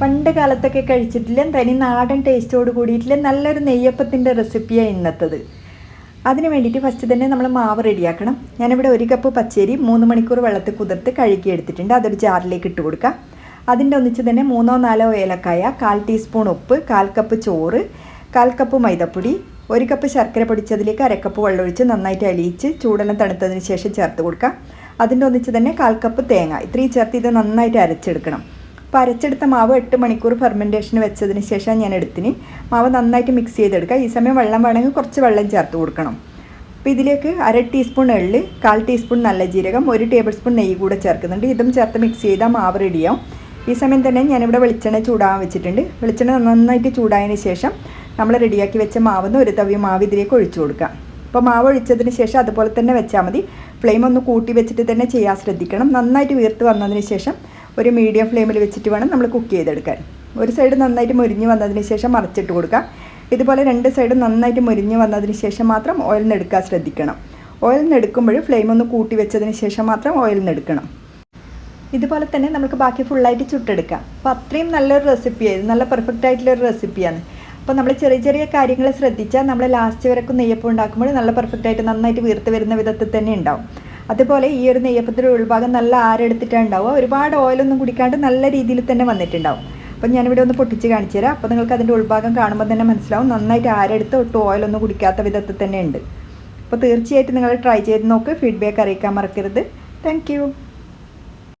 പണ്ട് കാലത്തൊക്കെ കഴിച്ചിട്ടില്ല? തനി നാടൻ ടേസ്റ്റോട് കൂടിയിട്ടില്ല? നല്ലൊരു നെയ്യപ്പത്തിന്റെ റെസിപ്പിയാണ് ഇന്നത്തത്. അതിന് വേണ്ടിയിട്ട് ഫസ്റ്റ് തന്നെ നമ്മൾ മാവ് റെഡിയാക്കണം. ഞാനിവിടെ ഒരു കപ്പ് പച്ചരി മൂന്ന് മണിക്കൂർ വെള്ളത്തിൽ കുതിർത്ത് കഴുകി എടുത്തിട്ടുണ്ട്. അതൊരു ജാറിലേക്ക് ഇട്ട് കൊടുക്കുക അതിന്റെ ഒന്നിച്ച് തന്നെ മൂന്നോ നാലോ ഏലക്കായ കാൽ ടീസ്പൂൺ ഉപ്പ് കാൽ കപ്പ് ചോറ് കാൽ കപ്പ് മൈദപ്പൊടി ഒരു കപ്പ് ശർക്കര പൊടിച്ചതിലേക്ക് അരക്കപ്പ് വെള്ളമൊഴിച്ച് നന്നായിട്ട് അലിയിച്ച് ചൂടെല്ലാം തണുത്തതിന് ശേഷം ചേർത്ത് കൊടുക്കാം. അതിന്റെ ഒന്നിച്ച് തന്നെ കാൽ കപ്പ് തേങ്ങ. ഇത്രയും ചേർത്ത് ഇത് നന്നായിട്ട് അരച്ചെടുക്കണം. അപ്പോൾ അരച്ചെടുത്ത മാവ് എട്ട് മണിക്കൂർ ഫെർമെന്റേഷന് വെച്ചതിന് ശേഷം ഞാൻ എടുത്തിന്. മാവ് നന്നായിട്ട് മിക്സ് ചെയ്തെടുക്കുക. ഈ സമയം വെള്ളം വേണമെങ്കിൽ കുറച്ച് വെള്ളം ചേർത്ത് കൊടുക്കണം. അപ്പോൾ ഇതിലേക്ക് അര ടീസ്പൂൺ എള്ള് കാൽ ടീസ്പൂൺ നല്ല ജീരകം ഒരു ടേബിൾ സ്പൂൺ നെയ്യ് കൂടെ ചേർക്കുന്നുണ്ട്. ഇതും ചേർത്ത് മിക്സ് ചെയ്താൽ മാവ് റെഡിയാവും ഈ സമയം തന്നെ ഞാനിവിടെ വെളിച്ചെണ്ണ ചൂടാകാൻ വെച്ചിട്ടുണ്ട്. വെളിച്ചെണ്ണ നന്നായിട്ട് ചൂടായതിന് ശേഷം നമ്മൾ റെഡിയാക്കി വെച്ച മാവെന്ന് ഒരു തവി മാവ് ഇതിലേക്ക് ഒഴിച്ചു കൊടുക്കാം അപ്പോൾ മാവ് ഒഴിച്ചതിന് ശേഷം അതുപോലെ തന്നെ വെച്ചാൽ മതി. ഫ്ലെയിം ഒന്ന് കൂട്ടി വെച്ചിട്ട് തന്നെ ചെയ്യാൻ ശ്രദ്ധിക്കണം. നന്നായിട്ട് വീർത്ത് വന്നതിന് ശേഷം ഒരു മീഡിയം ഫ്ലെയിമിൽ വെച്ചിട്ട് വേണം നമ്മൾ കുക്ക് ചെയ്തെടുക്കാൻ. ഒരു സൈഡ് നന്നായിട്ട് മുരിഞ്ഞ് വന്നതിന് ശേഷം മറിച്ചിട്ട് കൊടുക്കുക ഇതുപോലെ രണ്ട് സൈഡും നന്നായിട്ട് മുരിഞ്ഞ് വന്നതിന് ശേഷം മാത്രം ഓയിൽ എടുക്കാൻ ശ്രദ്ധിക്കണം. ഓയിൽ നിന്ന് എടുക്കുമ്പോൾ ഫ്ലെയിം ഒന്ന് കൂട്ടി വെച്ചതിന് ശേഷം മാത്രം ഓയിൽ എടുക്കണം. ഇതുപോലെ തന്നെ നമുക്ക് ബാക്കി ഫുള്ളായിട്ട് ചുട്ടെടുക്കാം. അപ്പോൾ അത്രയും നല്ലൊരു റെസിപ്പിയായിരുന്നു നല്ല പെർഫെക്റ്റ് ആയിട്ടുള്ളൊരു റെസിപ്പിയാണ് അപ്പോൾ നമ്മൾ ചെറിയ ചെറിയ കാര്യങ്ങൾ ശ്രദ്ധിച്ചാൽ നമ്മൾ ലാസ്റ്റ് വരെക്കും നെയ്യപ്പം ഉണ്ടാക്കുമ്പോൾ നല്ല പെർഫെക്റ്റ് ആയിട്ട് നന്നായിട്ട് വീർത്ത് വരുന്ന വിധത്തിൽ തന്നെ ഉണ്ടാവും. അതുപോലെ ഈ ഒരു നെയ്യപ്പത്തിന്റെ ഉൾഭാഗം നല്ല ആരെടുത്തിട്ടാണ് ഉണ്ടാവുക ഒരുപാട് ഓയിലൊന്നും കുടിക്കാണ്ട് നല്ല രീതിയിൽ തന്നെ വന്നിട്ടുണ്ടാവും. അപ്പം ഞാനിവിടെ ഒന്ന് പൊട്ടിച്ച് കാണിച്ചു തരാം. അപ്പോൾ നിങ്ങൾക്ക് അതിന്റെ ഉൾഭാഗം കാണുമ്പോൾ തന്നെ മനസ്സിലാവും. നന്നായിട്ട് ആരെടുത്ത് ഒട്ടും ഓയിലൊന്നും കുടിക്കാത്ത വിധത്തിൽ തന്നെ ഉണ്ട്. അപ്പോൾ തീർച്ചയായിട്ടും നിങ്ങൾ ട്രൈ ചെയ്ത് നോക്ക്. ഫീഡ്ബാക്ക് അറിയിക്കാൻ മറക്കരുത്. താങ്ക്